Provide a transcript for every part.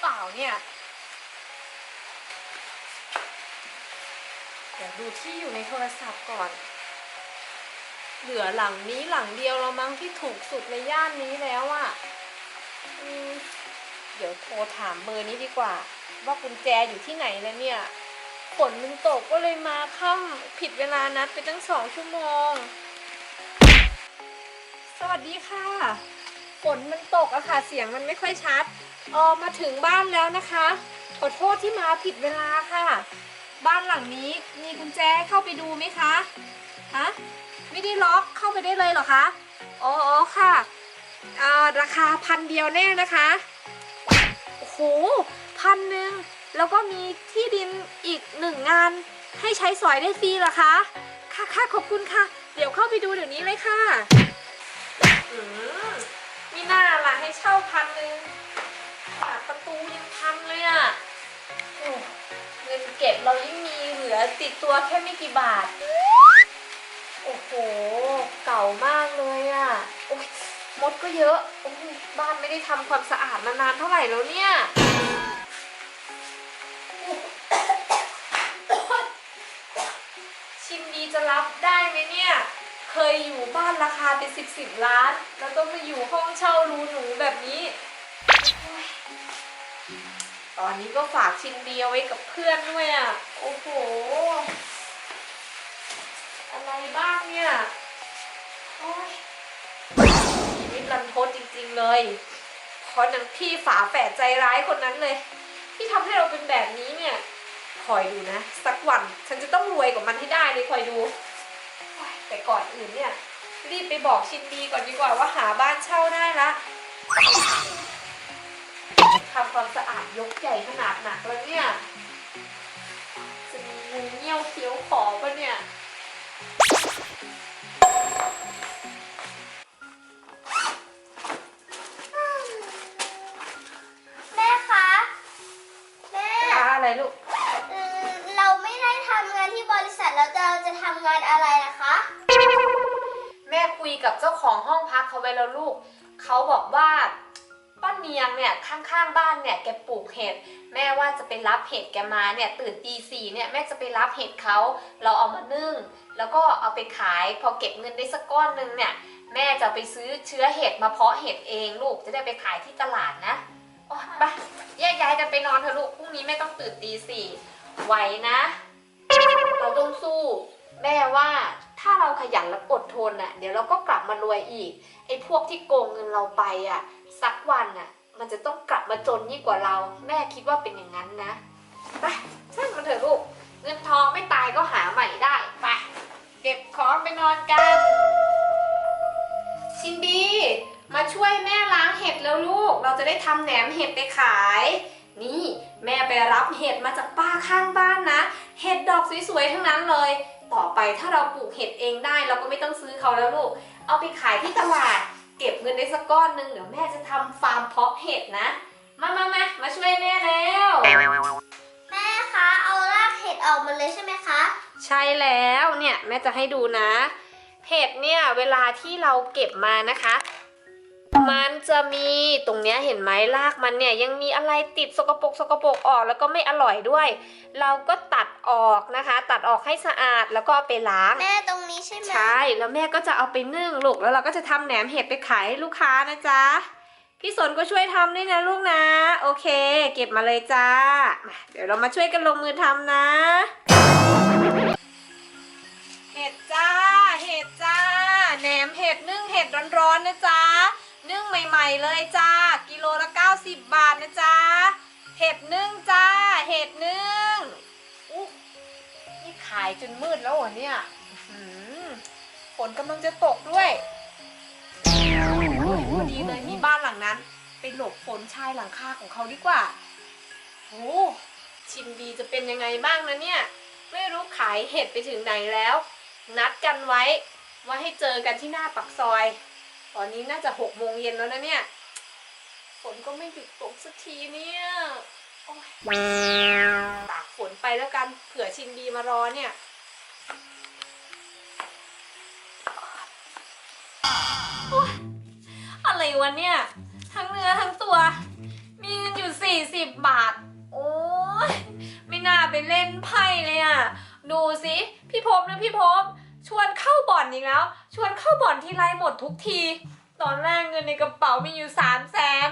เปล่าเนี่ย เดี๋ยวดูที่อยู่ในโทรศัพท์ก่อน เหลือหลังนี้หลังเดียวเรามั้งที่ถูกสุดในย่านนี้แล้วอะ่ะเดี๋ยวโทรถามเบอร์นี้ดีกว่า ว่ากุญแจอยู่ที่ไหนแล้วเนี่ยฝนมันตกก็เลยมาค่ำผิดเวลานัดไปตั้งสองชั่วโมง สวัสดีค่ะ ฝนมันตกอะค่ะ เสียงมันไม่ค่อยชัด เออมาถึงบ้านแล้วนะคะ ขอโทษที่มาผิดเวลาค่ะ บ้านหลังนี้มีกุญแจเข้าไปดูไหมคะฮะไม่ได้ล็อกเข้าไปได้เลยเหรอคะอ๋ออค่ะอ่าราคาพันเดียวแน่นะคะโอ้โหพันหนึ่งแล้วก็มีที่ดินอีกหนึ่งงาน ให้ใช้สอยได้ฟรีเหรอคะค่ะค่ะขอบคุณค่ะ เดี๋ยวเข้าไปดูเดี๋ยวนี้เลยค่ะ อืมมีหน้าล่ะให้เช่าพันหนึ่ง ประตูยังพันเลยอะ่ะโอ้เงินเก็บเรายิ่งมีเหลือติดตัวแค่ไม่กี่บาท โอ้โห เก่ามากเลยอะ่ะ โอ้ยมดก็เยอะ โอ้ยบ้านไม่ได้ทำความสะอาดมานานเท่าไหร่แล้วเนี่ย ชิมดีจะรับได้ไหมเนี่ย เคยอยู่บ้านราคาเป็นสิบสิบล้าน แล้วต้องมาอยู่ห้องเช่าหรูหนูแบบนี้โอ้ย ตอนนี้ก็ฝากชินดีเอาไว้กับเพื่อนด้วยอะ โอ้โห อะไรบ้างเนี่ย โอ้ยชีวิตรันทดจริงๆเลยเพราะนังพี่ฝาแฝดใจร้ายคนนั้นเลย ที่ทำให้เราเป็นแบบนี้เนี่ยคอยดูนะ สักวันฉันจะต้องรวยกว่ามันให้ได้เลยคอยดู แต่ก่อนอื่นเนี่ย รีบไปบอกชินดีก่อนดีกว่าว่าหาบ้านเช่าได้ละ ทำความสะอาดยกใหญ่ขนาดหนักแล้วเนี่ยจะมีงูเงี้ยวเคี้ยวขอปะเนี่ยแม่คะแม่อะไรลูกเอ่อเราไม่ได้ทำงานที่บริษัทแล้วเราจะทำงานอะไรนะคะ แม่คุยกับเจ้าของห้องพักเขาไว้แล้วลูก เขาบอกว่า ป้าเนียงเนี่ยข้างๆบ้านเนี่ยแกปลูกเห็ดแม่ว่าจะไปรับเห็ดแกมาเนี่ยตื่นตีสี่เนี่ยแม่จะไปรับเห็ดเขาเราเอามานึ่ง แล้วก็เอาไปขายพอเก็บเงินได้สักก้อนหนึงเนี่ยแม่จะไปซื้อเชื้อเห็ดมาเพาะเห็ดเองลูกจะได้ไปขายที่ตลาดนะโอ้ไปแยกย้ายกันไปนอนเถอะลูกพรุ่งนี้แม่ต้องตื่นตีสี่ไหวนะ เราต้องสู้ แม่ว่าถ้าเราขยันและอดทนน่ะเดี๋ยวเราก็กลับมารวยอีกไอ้พวกที่โกงเงินเราไปอะ สักวันน่ะ มันจะต้องกลับมาจนยิ่งกว่าเรา แม่คิดว่าเป็นอย่างนั้นนะไปช่างมันเถอะลูกเงินทองไม่ตายก็หาใหม่ได้ไปเก็บของไปนอนกัน ชินดีมาช่วยแม่ล้างเห็ดแล้วลูก เราจะได้ทำแหนมเห็ดไปขาย นี่แม่ไปรับเห็ดมาจากป้าข้างบ้านนะ เห็ดดอกสวยๆทั้งนั้นเลย ต่อไปถ้าเราปลูกเห็ดเองได้ เราก็ไม่ต้องซื้อเขาแล้วลูก เอาไปขายที่ตลาด เก็บเงินได้สักก้อนหนึ่งเดี๋ยวแม่จะทำฟาร์มเพาะเห็ดนะ มามามามาช่วยแม่แล้ว แม่คะเอารากเห็ดออกมาเลยใช่ไหมคะ ใช่แล้วเนี่ยแม่จะให้ดูนะ เห็ดเนี่ยเวลาที่เราเก็บมานะคะ มันจะมีตรงเนี้ยเห็นไหมรากมันเนี่ยยังมีอะไรติดสกปรกสกปรกออกแล้วก็ไม่อร่อยด้วย เราก็ตัดออกนะคะ ตัดออกให้สะอาดแล้วก็เอาไปล้าง แม่ตรงนี้ใช่ไหมใช่แล้วแม่ก็จะเอาไปนึ่งลูกแล้วเราก็จะทำแหนมเห็ดไปขายให้ลูกค้านะจ๊ะพี่สนก็ช่วยทำด้วยนะลูกนะ โอเค เก็บมาเลยจ้ามาเดี๋ยวเรามาช่วยกันลงมือทำนะ เห็ดจ้า เห็ดจ้า แหนมเห็ดนึ่งเห็ดร้อนๆนะจ๊ะ นึ่งใหม่ๆเลยจ้า กิโลละ 90 บาทนะจ๊ะเห็ดนึ่งจ้า เห็ดนึ่งอุ๊ยนี่ขายจนมืดแล้วเหรอเนี่ยฝนกำลังจะตกด้วยพอดีเลยมีบ้านหลังนั้น ไปหลบฝนชายหลังคาของเขาดีกว่าโอ้ชิมดีจะเป็นยังไงบ้างนะเนี่ย ไม่รู้ขายเห็ดไปถึงไหนแล้ว นัดกันไว้ว่าให้เจอกันที่หน้าปักซอย ตอนนี้น่าจะหกโมงเย็นแล้วนะเนี่ย ฝนก็ไม่หยุดตกสักทีเนี่ยตากฝนไปแล้วกัน เผื่อชินดีมารอเนี่ย อะไรวะเนี่ย ทั้งเนื้อทั้งตัว มีเงินอยู่สี่สิบบาท โอ้ยไม่น่าไปเล่นไพ่เลยอะ ดูสิ พี่พบนะพี่พบ ชวนเข้าบ่อนอีกแล้ว ชวนเข้าบ่อนทีไรหมดทุกที ตอนแรกเงินในกระเป๋ามีอยู่สามแสน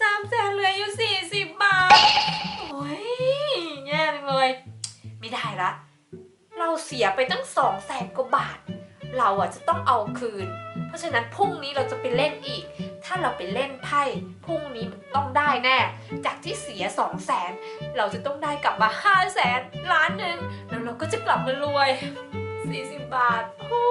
สามแสนเหลืออยู่สี่สิบบาท โอ้ยแย่จังเลย ไม่ได้ละ เราเสียไปตั้งสองแสนกว่าบาท เราอะจะต้องเอาคืน เพราะฉะนั้นพรุ่งนี้เราจะไปเล่นอีก ถ้าเราไปเล่นไพ่พรุ่งนี้มันต้องได้แน่ จากที่เสียสองแสนเราจะต้องได้กลับมาห้าแสนล้านหนึ่งแล้วเราก็จะกลับมารวย 40 บาทโอ้